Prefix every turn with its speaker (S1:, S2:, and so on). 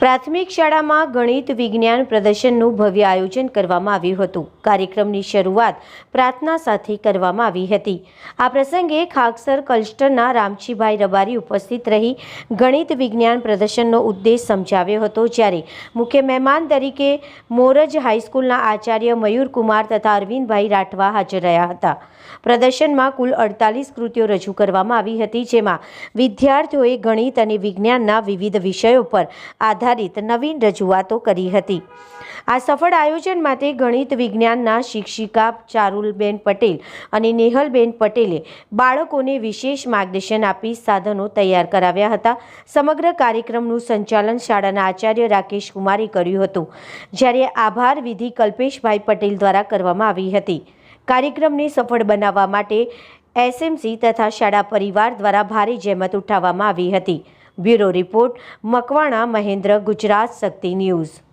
S1: પ્રાથમિક શાળામાં ગણિત, વિજ્ઞાન પ્રદર્શનનું ભવ્ય આયોજન કરવામાં આવ્યું હતું. કાર્યક્રમની શરૂઆત પ્રાર્થના સાથે કરવામાં આવી હતી. આ પ્રસંગે ખાકસર કલ્સ્ટરના રામજીભાઈ રબારી ઉપસ્થિત રહી ગણિત, વિજ્ઞાન પ્રદર્શનનો ઉદ્દેશ સમજાવ્યો હતો. જ્યારે મુખ્ય મહેમાન તરીકે મોરજ હાઈસ્કૂલના આચાર્ય મયુરકુમાર તથા અરવિંદભાઈ રાઠવા હાજર રહ્યા હતા. પ્રદર્શનમાં કુલ અડતાલીસ કૃતિઓ રજૂ કરવામાં આવી હતી, જેમાં વિદ્યાર્થીઓએ ગણિત અને વિજ્ઞાનના વિવિધ વિષયો પર આધારિત નવીન રજૂઆતો કરી હતી. આ સફળ આયોજન માટે ગણિત વિજ્ઞાનના શિક્ષિકા ચારુલબેન પટેલ અને નેહલબેન પટેલે બાળકોને વિશેષ માર્ગદર્શન આપી સાધનો તૈયાર કરાવ્યા હતા. સમગ્ર કાર્યક્રમનું સંચાલન શાળાના આચાર્ય રાકેશ કુમારે કર્યું હતું, જ્યારે આભાર વિધિ કલ્પેશભાઈ પટેલ દ્વારા કરવામાં આવી હતી. કાર્યક્રમને સફળ બનાવવા માટે એસએમસી તથા શાળા પરિવાર દ્વારા ભારે જહેમત ઉઠાવવામાં આવી હતી. Bureau report Makwana Mahendra Gujarat Shakti news.